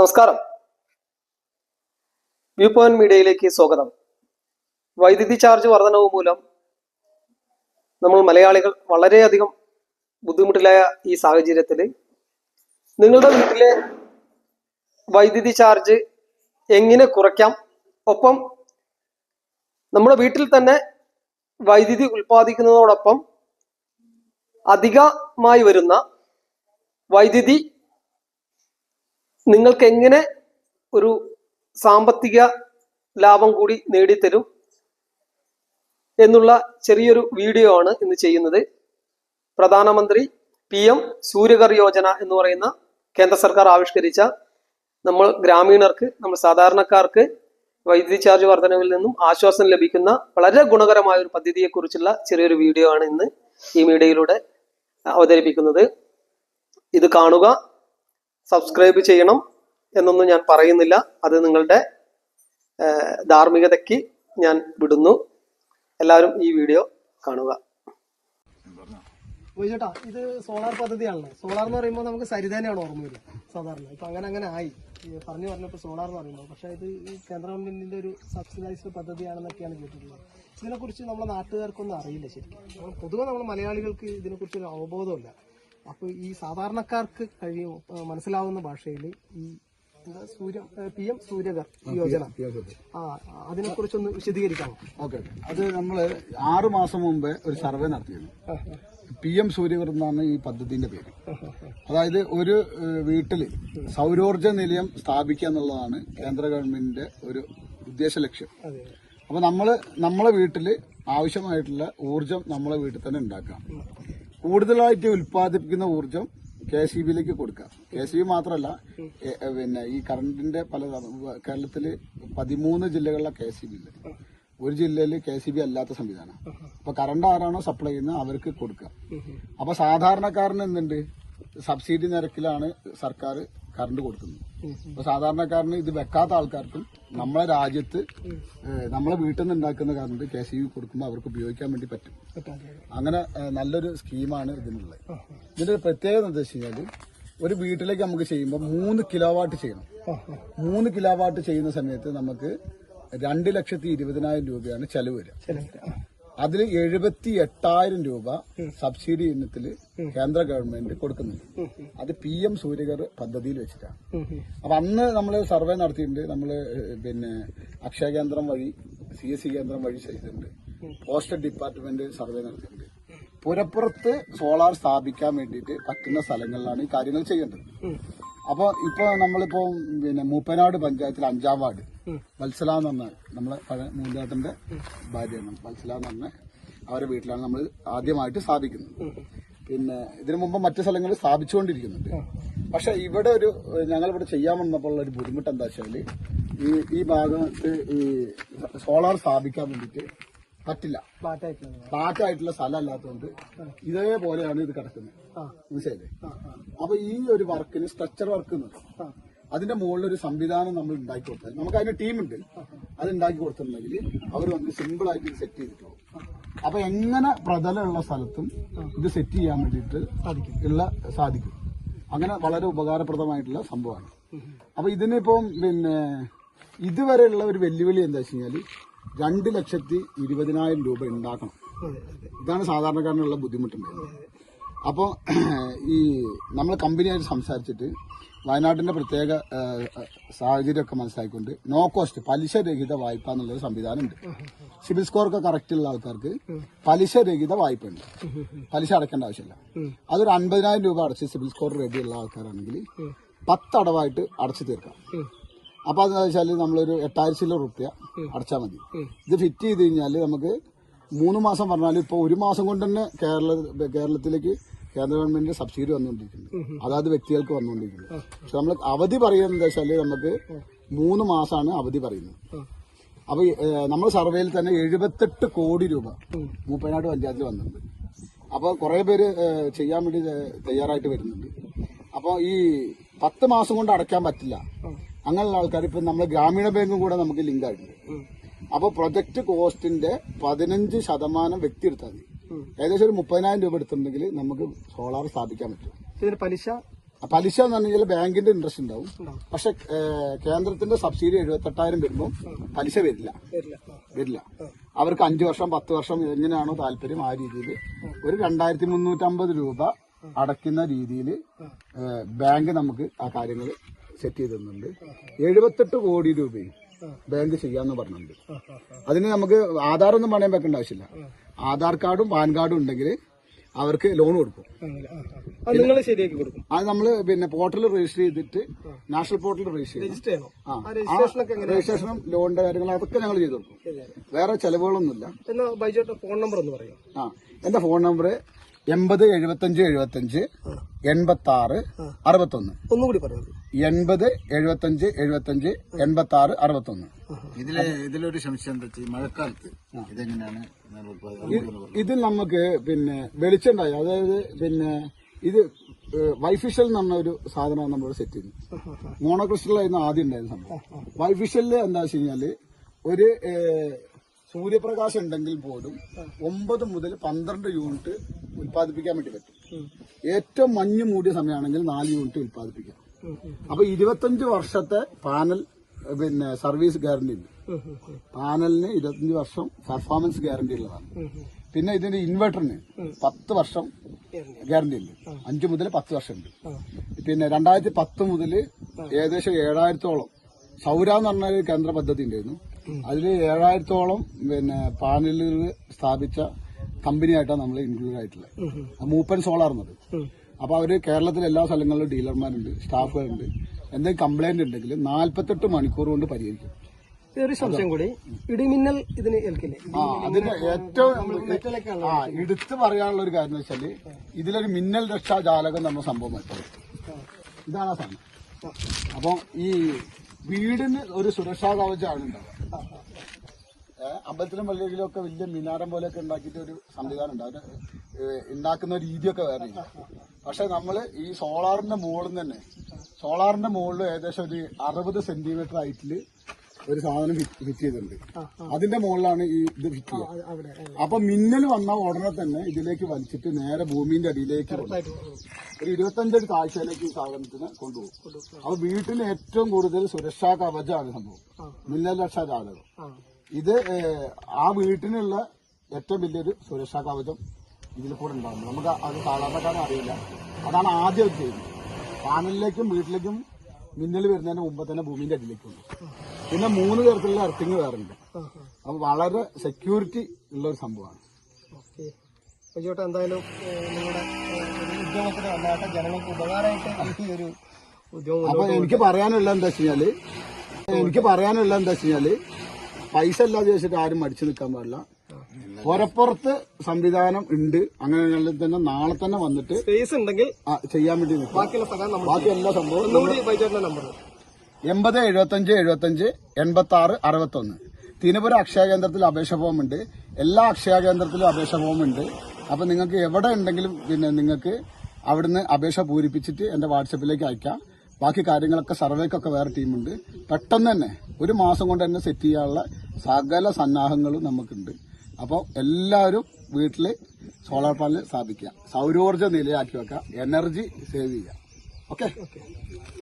നമസ്കാരം. View point മീഡിയയിലേക്ക് സ്വാഗതം. വൈദ്യുതി ചാർജ് വർധനവ് മൂലം നമ്മൾ മലയാളികൾ വളരെയധികം ബുദ്ധിമുട്ടിലായ ഈ സാഹചര്യത്തിൽ നിങ്ങളുടെ വീട്ടിലെ വൈദ്യുതി ചാർജ് എങ്ങനെ കുറയ്ക്കാം? ഒപ്പം നമ്മുടെ വീട്ടിൽ തന്നെ വൈദ്യുതി ഉൽപ്പാദിക്കുന്നതോടൊപ്പം അധികമായി വരുന്ന വൈദ്യുതി നിങ്ങൾക്ക് എങ്ങനെ ഒരു സാമ്പത്തിക ലാഭം കൂടി നേടിത്തരും എന്നുള്ള ചെറിയൊരു വീഡിയോ ആണ് ഇന്ന് ചെയ്യുന്നത്. പ്രധാനമന്ത്രി പി എം സൂര്യകർ യോജന എന്ന് പറയുന്ന കേന്ദ്ര സർക്കാർ ആവിഷ്കരിച്ച നമ്മൾ ഗ്രാമീണർക്ക് നമ്മൾ സാധാരണക്കാർക്ക് വൈദ്യുതി ചാർജ് വർധനവിൽ നിന്നും ആശ്വാസം ലഭിക്കുന്ന വളരെ ഗുണകരമായ ഒരു പദ്ധതിയെക്കുറിച്ചുള്ള ചെറിയൊരു വീഡിയോ ആണ് ഇന്ന് ഈ മീഡിയയിലൂടെ അവതരിപ്പിക്കുന്നത്. ഇത് കാണുക. സബ്സ്ക്രൈബ് ചെയ്യണം എന്നൊന്നും ഞാൻ പറയുന്നില്ല. അത് നിങ്ങളുടെ ധാർമ്മികതയ്ക്ക് ഞാൻ വിടുന്നു. എല്ലാവരും ഈ വീഡിയോ കാണുക. ചേട്ടാ ഇത് സോളാർ പദ്ധതിയാണല്ലോ. സോളാർ എന്ന് പറയുമ്പോൾ നമുക്ക് സരിതനെയാണ് ഓർമ്മ വരിക സാധാരണ. ഇപ്പൊ അങ്ങനെ അങ്ങനെ ആയി. പറഞ്ഞു പറഞ്ഞപ്പോൾ സോളാർ എന്ന് പറയുമ്പോൾ പക്ഷെ ഇത് കേന്ദ്ര ഗവൺമെന്റിന്റെ ഒരു സബ്സിഡൈസ്ഡ് പദ്ധതിയാണെന്നൊക്കെയാണ് കേട്ടിട്ടുള്ളത്. ഇതിനെക്കുറിച്ച് നമ്മുടെ നാട്ടുകാർക്കൊന്നും അറിയില്ല ശരിക്കും. പൊതുവെ നമ്മൾ മലയാളികൾക്ക് ഇതിനെക്കുറിച്ച് ഒരു അവബോധമില്ല. അപ്പോൾ ഈ സാധാരണക്കാർക്ക് കഴിയും മനസ്സിലാവുന്ന ഭാഷയിൽ ഈ എന്താ സൂര്യ പി എം സൂര്യകർ യോജന. ആ അതിനെക്കുറിച്ചൊന്ന് വിശദീകരിക്കാമോ? ഓക്കെ അത് നമ്മൾ ആറ് മാസം മുമ്പേ ഒരു സർവേ നടത്തിയിരുന്നു. പി എം സൂര്യകർ എന്നാണ് ഈ പദ്ധതിന്റെ പേര്. അതായത് ഒരു വീട്ടിൽ വീട്ടിൽ സൗരോർജ നിലയം സ്ഥാപിക്കുക എന്നുള്ളതാണ് കേന്ദ്ര ഗവൺമെന്റിന്റെ ഒരു ഉദ്ദേശ ലക്ഷ്യം. അപ്പൊ നമ്മൾ നമ്മളെ വീട്ടിൽ ആവശ്യമായിട്ടുള്ള ഊർജം നമ്മളെ വീട്ടിൽ തന്നെ ഉണ്ടാക്കാം കൂടുതലായിട്ട് ഉൽപ്പാദിപ്പിക്കുന്ന ഊർജം കെ സി ബിയിലേക്ക് കൊടുക്കാം കെ സി ബി മാത്രമല്ല പിന്നെ ഈ കറണ്ടിന്റെ പല കേരളത്തിൽ പതിമൂന്ന് ജില്ലകളിലെ കെ സി ബി ഇല്ല ഒരു ജില്ലയിൽ കെ സി ബി അല്ലാത്ത സംവിധാനം. അപ്പൊ കറണ്ട് ആരാണോ സപ്ലൈ ചെയ്യുന്നത് അവർക്ക് കൊടുക്കാം അപ്പൊ സാധാരണക്കാരന് എന്തുണ്ട്? സബ്സിഡി നിരക്കിലാണ് സർക്കാർ കറണ്ട് കൊടുക്കുന്നത് അപ്പൊ സാധാരണക്കാരന് ഇത് വെക്കാത്ത ആൾക്കാർക്കും നമ്മളെ രാജ്യത്ത് നമ്മളെ വീട്ടിൽ നിന്ന് ഉണ്ടാക്കുന്ന കറണ്ട് കെ സി കൊടുക്കുമ്പോൾ അവർക്ക് ഉപയോഗിക്കാൻ വേണ്ടി പറ്റും. അങ്ങനെ നല്ലൊരു സ്കീമാണ് ഇതിനുള്ളത്. ഇതിന്റെ ഒരു പ്രത്യേകത എന്താ വെച്ച് ഒരു വീട്ടിലേക്ക് നമുക്ക് ചെയ്യുമ്പോൾ മൂന്ന് കിലോ വാട്ട് ചെയ്യണം മൂന്ന് കിലോ വാട്ട് ചെയ്യുന്ന സമയത്ത് നമുക്ക് രണ്ട് ലക്ഷത്തി ഇരുപതിനായിരം രൂപയാണ് ചെലവ് വരിക. അതിൽ എഴുപത്തി എട്ടായിരം രൂപ സബ്സിഡി ഇനത്തിൽ കേന്ദ്ര ഗവൺമെന്റ് കൊടുക്കുന്നുണ്ട്. അത് പി എം സൂര്യകർ പദ്ധതിയിൽ വെച്ചിട്ടാണ്. അപ്പൊ അന്ന് നമ്മൾ സർവേ നടത്തിയിട്ടുണ്ട്. നമ്മൾ പിന്നെ അക്ഷയ കേന്ദ്രം വഴി സി എസ് സി കേന്ദ്രം വഴി ചെയ്തിട്ടുണ്ട്. പോസ്റ്റൽ ഡിപ്പാർട്ട്മെന്റ് സർവേ നടത്തിയിട്ടുണ്ട്. പുരപ്പുറത്ത് സോളാർ സ്ഥാപിക്കാൻ വേണ്ടിയിട്ട് പറ്റുന്ന സ്ഥലങ്ങളിലാണ് ഈ കാര്യങ്ങൾ ചെയ്യേണ്ടത്. അപ്പൊ ഇപ്പൊ നമ്മളിപ്പോ പിന്നെ മൂപ്പനാട് പഞ്ചായത്തിൽ അഞ്ചാം വാർഡ്. വത്സല എന്ന് പറഞ്ഞ നമ്മളെ പഴയ മൂന്നാട്ടന്റെ ഭാര്യയാണ് വത്സല എന്ന് പറഞ്ഞ അവരുടെ വീട്ടിലാണ് നമ്മൾ ആദ്യമായിട്ട് സ്ഥാപിക്കുന്നത്. പിന്നെ ഇതിനു മുമ്പ് മറ്റു സ്ഥലങ്ങളിൽ സ്ഥാപിച്ചുകൊണ്ടിരിക്കുന്നുണ്ട്. പക്ഷെ ഇവിടെ ഒരു ഞങ്ങൾ ഇവിടെ ചെയ്യാൻ വന്നപ്പോൾ ഉള്ള ഒരു ബുദ്ധിമുട്ട് എന്താ വെച്ചാൽ ഈ ഈ ഭാഗത്ത് ഈ സോളാർ സ്ഥാപിക്കാൻ വേണ്ടിയിട്ട് പറ്റില്ല. പാട്ടായിട്ടുള്ള സ്ഥലം അല്ലാത്തതുകൊണ്ട് ഇതേപോലെയാണ് ഇത് കിടക്കുന്നത്. മനസ്സിലായില്ലേ? അപ്പൊ ഈ ഒരു വർക്കിന് സ്ട്രക്ചർ വർക്ക് അതിന്റെ മുകളിൽ ഒരു സംവിധാനം നമ്മൾ ഉണ്ടാക്കി കൊടുത്താൽ നമുക്ക് അതിന് ടീമുണ്ട് അത് ഉണ്ടാക്കി കൊടുത്തിട്ടുണ്ടെങ്കിൽ അവർ വന്ന് സിമ്പിൾ ആയിട്ട് ഇത് സെറ്റ് ചെയ്തിട്ടുള്ളൂ അപ്പൊ എങ്ങനെ പ്രതലമുള്ള സ്ഥലത്തും ഇത് സെറ്റ് ചെയ്യാൻ വേണ്ടിയിട്ട് ഉള്ള സാധിക്കും. അങ്ങനെ വളരെ ഉപകാരപ്രദമായിട്ടുള്ള സംഭവമാണ്. അപ്പൊ ഇതിനിപ്പം പിന്നെ ഇതുവരെയുള്ള ഒരു വെല്ലുവിളി എന്താ വെച്ച് കഴിഞ്ഞാൽ രണ്ട് ലക്ഷത്തി ഇരുപതിനായിരം രൂപ ഉണ്ടാക്കണം. ഇതാണ് സാധാരണക്കാരനുള്ള ബുദ്ധിമുട്ടുണ്ടായത് അപ്പോൾ ഈ നമ്മൾ കമ്പനിയായിട്ട് സംസാരിച്ചിട്ട് വയനാട്ടിന്റെ പ്രത്യേക സാഹചര്യമൊക്കെ മനസ്സിലാക്കിക്കൊണ്ട് നോ കോസ്റ്റ് പലിശ രഹിത വായ്പ എന്നുള്ളൊരു സംവിധാനമുണ്ട്. സിബിൽ സ്കോറൊക്കെ കറക്റ്റ് ഉള്ള ആൾക്കാർക്ക് പലിശ രഹിത വായ്പ ഉണ്ട് പലിശ അടയ്ക്കേണ്ട ആവശ്യമില്ല. അതൊരു അൻപതിനായിരം രൂപ അടച്ച് സിബിൽ സ്കോർ റെഡി ഉള്ള ആൾക്കാരാണെങ്കിൽ പത്തടവായിട്ട് അടച്ചു തീർക്കാം. അപ്പൊ അതെന്താ വെച്ചാൽ നമ്മളൊരു എട്ടായിരത്തി റുപ്യ അടച്ചാൽ മതി. ഇത് ഫിറ്റ് ചെയ്ത് കഴിഞ്ഞാൽ നമുക്ക് മൂന്ന് മാസം പറഞ്ഞാൽ ഇപ്പൊ ഒരു മാസം കൊണ്ട് തന്നെ കേരള കേരളത്തിലേക്ക് കേന്ദ്ര ഗവൺമെന്റ് സബ്സിഡി വന്നുകൊണ്ടിരിക്കുന്നു അതാത് വ്യക്തികൾക്ക് വന്നുകൊണ്ടിരിക്കുന്നത് പക്ഷെ നമ്മൾ അവധി പറയുന്നത് എന്താ വെച്ചാൽ നമുക്ക് മൂന്ന് മാസമാണ് അവധി പറയുന്നത്. അപ്പൊ നമ്മൾ സർവേയിൽ തന്നെ എഴുപത്തെട്ട് കോടി രൂപ മൂപ്പനാട് പഞ്ചായത്തിൽ വന്നിട്ടുണ്ട്. അപ്പൊ കുറെ പേര് ചെയ്യാൻ വേണ്ടി തയ്യാറായിട്ട് വരുന്നുണ്ട്. അപ്പൊ ഈ പത്ത് മാസം കൊണ്ട് അടയ്ക്കാൻ പറ്റില്ല. അങ്ങനെയുള്ള ആൾക്കാർ ഇപ്പൊ നമ്മൾ ഗ്രാമീണ ബാങ്കും കൂടെ നമുക്ക് ലിങ്ക് ആയിട്ടുണ്ട്. അപ്പോൾ പ്രൊജക്ട് കോസ്റ്റിന്റെ പതിനഞ്ച് ശതമാനം വ്യക്തി എടുത്താൽ മതി ഏകദേശം ഒരു മുപ്പതിനായിരം രൂപ എടുത്തിട്ടുണ്ടെങ്കിൽ നമുക്ക് സോളാർ സ്ഥാപിക്കാൻ പറ്റും. ഇതിന് പലിശ? പലിശ എന്ന് പറഞ്ഞാൽ ബാങ്കിന്റെ ഇൻട്രസ്റ്റ് ഉണ്ടാവും. പക്ഷെ കേന്ദ്രത്തിന്റെ സബ്സിഡി എഴുപത്തെട്ടായിരം വരുമ്പോൾ പലിശ വരില്ല. വരില്ല. അവർക്ക് അഞ്ചു വർഷം പത്ത് വർഷം എങ്ങനെയാണോ താല്പര്യം ആ രീതിയിൽ ഒരു രണ്ടായിരത്തി മുന്നൂറ്റമ്പത് രൂപ അടയ്ക്കുന്ന രീതിയിൽ ബാങ്ക് നമുക്ക് ആ കാര്യങ്ങൾ സെറ്റ് ചെയ്ത് തന്നിട്ടുണ്ട് എഴുപത്തെട്ട് കോടി രൂപയും ബാങ്ക് ചെയ്യാന്ന് പറഞ്ഞിട്ടുണ്ട്. അതിന് നമുക്ക് ആധാർ ഒന്നും പണയം വെക്കേണ്ട ആവശ്യമില്ല. ആധാർ കാർഡും പാൻ കാർഡും ഉണ്ടെങ്കിൽ അവർക്ക് ലോൺ കൊടുക്കും. അത് നിങ്ങൾ ശരിയാക്കി കൊടുക്കും. അത് നമ്മൾ പിന്നെ പോർട്ടൽ രജിസ്റ്റർ ചെയ്തിട്ട് നാഷണൽ പോർട്ടൽ രജിസ്റ്റർ ചെയ്യണം. രജിസ്ട്രേഷനും ലോണിന്റെ കാര്യങ്ങൾ അതൊക്കെ ഞങ്ങൾ ചെയ്തു കൊടുക്കും. വേറെ ചെലവുകളൊന്നുമില്ല. ബൈജോട്ട് ഫോൺ നമ്പർ ഒന്ന് പറയോ. ആ എന്റെ ഫോൺ നമ്പർ എൺപത് എഴുപത്തഞ്ച് എഴുപത്തഞ്ച് എൺപത്തി ആറ് അറുപത്തൊന്ന്. ഒന്നുകൂടി പറയൂ. എൺപത് എഴുപത്തഞ്ച് എഴുപത്തഞ്ച് എൺപത്തി ആറ് അറുപത്തൊന്ന്. ഇതിൽ ഇതിലൊരു സംശയം എന്താ വെച്ചാൽ മഴക്കാലത്ത് ഇതെങ്ങനെയാണ് ഇതിൽ നമുക്ക് പിന്നെ വെളിച്ചുണ്ടായി അതായത് പിന്നെ ഇത് വൈഫിഷ്യൽ എന്ന് പറഞ്ഞ ഒരു സാധനമാണ് നമ്മൾ സെറ്റ് ചെയ്യുന്നത്. മോണോക്രിസ്റ്റലായിരുന്നു ആദ്യം ഉണ്ടായിരുന്ന സംഭവം. വൈഫിഷ്യലിൽ എന്താ വെച്ച് കഴിഞ്ഞാൽ ഒരു സൂര്യപ്രകാശം ഉണ്ടെങ്കിൽ പോലും ഒമ്പത് മുതൽ പന്ത്രണ്ട് യൂണിറ്റ് ഉൽപ്പാദിപ്പിക്കാൻ വേണ്ടി പറ്റും. ഏറ്റവും മഞ്ഞ് മൂടിയ സമയമാണെങ്കിൽ നാല് യൂണിറ്റ് ഉൽപ്പാദിപ്പിക്കാം അപ്പൊ ഇരുപത്തഞ്ച് വർഷത്തെ പാനൽ പിന്നെ സർവീസ് ഗ്യാരണ്ടി ഉണ്ട് പാനലിന് ഇരുപത്തഞ്ച് വർഷം പെർഫോമൻസ് ഗ്യാരണ്ടി ഉള്ളതാണ്. പിന്നെ ഇതിന്റെ ഇൻവെർട്ടറിന് പത്ത് വർഷം ഗ്യാരണ്ടി ഉണ്ട് അഞ്ചു മുതൽ പത്ത് വർഷം ഉണ്ട്. പിന്നെ രണ്ടായിരത്തി പത്ത് മുതൽ ഏകദേശം ഏഴായിരത്തോളം സൗര എന്ന് പറഞ്ഞ ഒരു കേന്ദ്ര പദ്ധതി ഉണ്ടായിരുന്നു. അതിൽ ഏഴായിരത്തോളം പിന്നെ പാനലുകൾ സ്ഥാപിച്ച കമ്പനിയായിട്ടാണ് നമ്മൾ ഇൻക്ലൂഡ് ആയിട്ടുള്ളത്. മൂപ്പൻ സോളാർ എന്നത്. അപ്പൊ അവർ കേരളത്തിലെ എല്ലാ സ്ഥലങ്ങളിലും ഡീലർമാരുണ്ട് സ്റ്റാഫുകളുണ്ട്. എന്തെങ്കിലും കംപ്ലൈന്റ് ഉണ്ടെങ്കിൽ നാല്പത്തെട്ട് മണിക്കൂർ കൊണ്ട് പരിഹരിക്കും. ഒരു സംശയം കൂടി. ഇടിമിന്നൽ ഇതിന് ഏൽക്കില്ലേ? ആ അതിന്റെ ഏറ്റവും ആ എടുത്തു പറയാനുള്ള ഒരു കാര്യം എന്ന് വെച്ചാൽ ഇതിലൊരു മിന്നൽ രക്ഷാ ജാലകം നമ്മൾ സംഭവം വെച്ചത് ഇതാണ് ആ സാധനം അപ്പൊ ഈ വീടിന് ഒരു സുരക്ഷാ കവചമാണ് ഉണ്ടാവുക. അമ്പലത്തിലും പള്ളികളിലും ഒക്കെ വലിയ മിനാരം പോലെയൊക്കെ ഉണ്ടാക്കിയിട്ട് ഒരു സംവിധാനം ഉണ്ട് ഏ, ഉണ്ടാക്കുന്ന രീതിയൊക്കെ വേറെ പക്ഷെ നമ്മൾ ഈ സോളാറിന്റെ മുകളിൽ തന്നെ സോളാറിന്റെ മുകളിൽ ഏകദേശം ഒരു അറുപത് സെന്റിമീറ്റർ ഹൈറ്റിൽ ഒരു സാധനം ഫിറ്റ് ചെയ്തിട്ടുണ്ട്. അതിന്റെ മുകളിലാണ് ഈ ഇത് ഫിറ്റ് ചെയ്യുക. അപ്പൊ മിന്നൽ വന്ന ഉടനെ തന്നെ ഇതിലേക്ക് വലിച്ചിട്ട് നേരെ ഭൂമിന്റെ അടിയിലേക്ക്. ഒരു ഇരുപത്തഞ്ചടി താഴ്ചയിലേക്ക് ഈ സാധനത്തിന് കൊണ്ടുപോകും. അപ്പൊ വീട്ടിൽ ഏറ്റവും കൂടുതൽ സുരക്ഷാ കവചമാണ് സംഭവം. മിന്നൽ രക്ഷാ ജാലകം. ഇത് ആ വീട്ടിനുള്ള ഏറ്റവും വലിയൊരു സുരക്ഷാ കവചം ഇതിൽ കൂടെ ഉണ്ടാകും നമുക്ക് അത് സാധാരണക്കാരൻ അറിയില്ല. അതാണ് ആദ്യം ഒരു ചെയ്യുന്നത് പാനലിലേക്കും വീട്ടിലേക്കും മിന്നൽ വരുന്നതിന് മുമ്പ് തന്നെ ഭൂമിന്റെ അടിയിലേക്ക് കൊണ്ടുപോകും പിന്നെ മൂന്ന് തരത്തിലുള്ള എർത്തിങ് വേറുണ്ട് അപ്പൊ വളരെ സെക്യൂരിറ്റി ഉള്ള ഒരു സംഭവമാണ്. എന്തായാലും നിങ്ങളുടെ ജനങ്ങൾക്ക് ഉപകാരമായിട്ട് ഈ ഒരു ഉദ്യോഗം അപ്പൊ എനിക്ക് പറയാനുള്ള എന്താ വെച്ചാൽ എനിക്ക് പറയാനുള്ള എന്താ വെച്ചാൽ പൈസ ഇല്ലാതെ വെച്ചിട്ട് ആരും മടിച്ചു നിൽക്കാൻ പാടില്ല. പുറപ്പുറത്ത് സംവിധാനം ഉണ്ട്. അങ്ങനെ തന്നെ നാളെ തന്നെ വന്നിട്ട് സ്പേസ് ഉണ്ടെങ്കിൽ ചെയ്യാൻ വേണ്ടി നിൽക്കാം. ബാക്കി എല്ലാ സംഭവം എൺപത് എഴുപത്തഞ്ച് എഴുപത്തഞ്ച് എൺപത്തി ആറ് അറുപത്തൊന്ന്. തിരുപുര അക്ഷയ കേന്ദ്രത്തിൽ അപേക്ഷ ഫോം ഉണ്ട് എല്ലാ അക്ഷയ കേന്ദ്രത്തിലും അപേക്ഷ ഫോം ഉണ്ട് അപ്പൊ നിങ്ങൾക്ക് എവിടെ ഉണ്ടെങ്കിലും പിന്നെ നിങ്ങൾക്ക് അവിടുന്ന് അപേക്ഷ പൂരിപ്പിച്ചിട്ട് എന്റെ വാട്സപ്പിലേക്ക് അയക്കാം. ബാക്കി കാര്യങ്ങളൊക്കെ സർവേക്കൊക്കെ വേറെ ടീമുണ്ട്. പെട്ടെന്ന് തന്നെ ഒരു മാസം കൊണ്ട് തന്നെ സെറ്റ് ചെയ്യാനുള്ള സകല സന്നാഹങ്ങളും നമുക്കുണ്ട്. അപ്പോൾ എല്ലാവരും വീട്ടിൽ സോളാർ പാനൽ സ്ഥാപിക്കുക. സൗരോർജ നിലയാക്കി വെക്കുക. എനർജി സേവ് ചെയ്യുക. ഓക്കെ